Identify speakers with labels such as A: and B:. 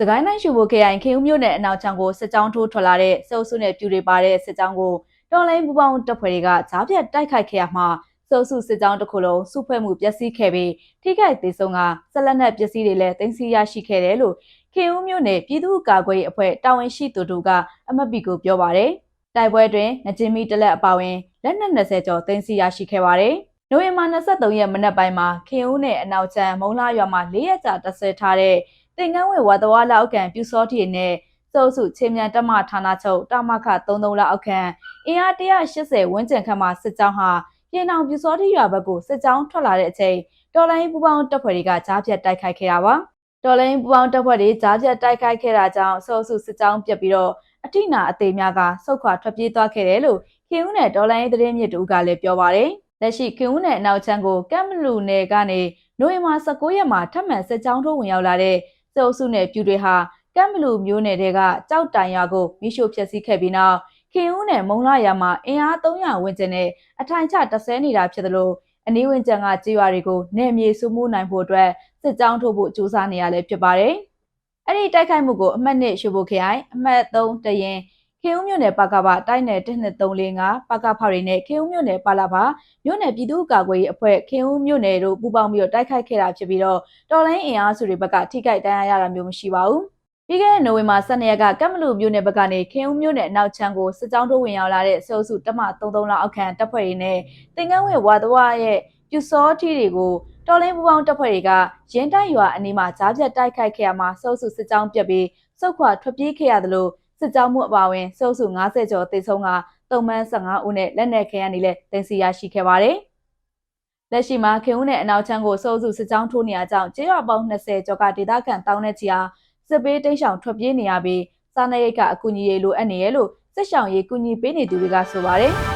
A: စကိုင်းတိုင်းရှုဖို့ခရိုင်ခေဦးမြို့နယ်အနောက်ချောင်းကိုစစ်ကြောင်းထိုးထွက်လာတဲ့စုပ်စုနဲ့ပြူတွေပါတဲ့စစ်ကြောင်းကိုတော်လိုင်းပူပေါင်းတပ်ဖွဲ့တွေကဈာပြတ်တိုက်ခိုက်ခဲ့ရမှာစုပ်စုစစ်ကြောင်းတစ်ခုလုံးစုဖွဲ့မှုပျက်စီးခဲ့ပြီးထိခိုက်သေးဆုံးကဆက်လက်နဲ့ပစ္စည်းတွေလည်းတင်စီရရှိခဲ့တယ်လို့ခေဦးမြို့နယ်ပြည်သူ့ကာကွယ်ရေးအဖွဲ့တာဝန်ရှိသူတို့ကအမတ်ပီကိုပြောပါတယ်တိုက်ပွဲတွင်ငကြင်းမီတစ်လက်အပါအဝင်လက်နက်20ကျော်တင်စီရရှိခဲ့ပါတယ်နိုဝင်ဘာ23ရက်မနက်ပိုင်းမှာခင်ဦးနယ်အနောက်ချမ်းမုံလာရွာမှာ၄ရက်ကြာတဆဲထားတဲ့ တင်ကန်းဝေဝါတဝါလောက်ကန်ပြူစောတီနဲ့စုပ်စုချင်းမြန်တမဌာနချုပ်တမခ33လောက်ခန့်အင်အား180ဝန်းကျင်ခန့်မှစစ်ကြောင်းဟာရေနောင်ပြူစောတီရွာဘက်ကိုစစ်ကြောင်းထွက်လာတဲ့အချိန်တော်လိုင်းပူပေါင်းတပ်ဖွဲ့တွေကကြားပြတ်တိုက်ခိုက်ခဲ့တာပါတော်လိုင်းပူပေါင်းတပ်ဖွဲ့တွေကြားပြတ်တိုက်ခိုက်ခဲ့တာကြောင့်စုပ်စုစစ်ကြောင်းပြတ်ပြီးတော့အထိနာအသေးများကစုတ်ခွာထွက်ပြေးသွားခဲ့တယ်လို့ခင်ဦးနယ်တော်လိုင်းသတင်းမြစ်တူကလည်းပြောပါတယ်လက်ရှိခင်ဦးနယ်အနောက်ချမ်းကိုကမ်မလူနယ်ကနေနိုဝင်ဘာ19ရက်မှာထပ်မံစစ်ကြောင်းထိုးဝင်ရောက်လာတဲ့ စုပ်စုနဲ့ပြူတွေဟာကမ်မလူမျိုးနယ်တွေကကြောက်တိုင်ရွာကိုမိရှို့ဖျက်ဆီးခဲ့ပြီးနောက်ခင်ဦးနယ်မုံလာရွာမှာအင်အား300ဝန်းကျင်နဲ့အထိုင်ချတဆဲနေတာဖြစ်သလိုအနီးဝန်းကျင်ကကြေးရွာတွေကိုနယ်မြေစုမှုနိုင်ဖို့အတွက်စစ်ကြောင်းထိုးဖို့ကြိုးစားနေရလဲဖြစ်ပါတယ်။အဲ့ဒီတိုက်ခိုက်မှုကိုအမှတ်1ရှိဖို့ခရိုင်အမှတ်3တရင် ခေဦးမြို့နယ်ပါကပါတိုက်နယ်12345ပါကဖရီနဲ့ခေဦးမြို့နယ်ပါလာပါမြို့နယ်ပြည်သူ့ကာကွယ်ရေးအဖွဲ့ခေဦးမြို့နယ်တို့ပူးပေါင်းပြီးတော့တိုက်ခိုက်ခဲ့တာဖြစ်ပြီးတော့တော်လိုင်းအင်အားစုတွေဘက်ကထိခိုက်ဒဏ်ရာရတာမျိုးမရှိပါဘူး။ပြီးခဲ့တဲ့နိုဝင်ဘာ12ရက်ကကမ်မလူမြို့နယ်ဘက်ကနေခင်ဦးမြို့နယ်နောက်ချမ်းကိုစစ်ကြောင်းထိုးဝင်ရောက်လာတဲ့စေအုပ်စုတမ33လောက်အောက်ခံတပ်ဖွဲ့တွေနဲ့တင်ကန်းဝဲဝါသဝရဲ့ပြူစောထီတွေကိုတော်လင်းပူပေါင်းတပ်ဖွဲ့တွေကရင်းတိုက်ရွာအနီးမှာကြားပြတ်တိုက်ခိုက်ခဲ့ရမှာစေအုပ်စုစစ်ကြောင်းပြက်ပြီးစုခွာထွက်ပြေးခဲ့ရသလို စစ်ကြောင်းမှုအပါအဝင်စုပ်စု90ကျော်တိတ်ဆုံးကတုံမန်း15ဦးနဲ့လက်နက်ခဲယမ်းတွေလည်းတင်စီရရှိခဲ့ပါတယ်။လက်ရှိမှာခင်ဦးနဲ့အနောက်ချမ်းကိုစုပ်စုစစ်ကြောင်းထိုးနေရကြောင်းကျေးရွာပေါင်း20ကျော်ကဒေသခံတောင်းတဲ့ချီအားစစ်ပေးတိန့်ရှောင်ထွက်ပြေးနေရပြီးစားနပ်ရိက္ခအကူအညီတွေလိုအပ်နေရလို့စစ်ဆောင်ရေးကူညီပေးနေသူတွေကဆိုပါတယ်။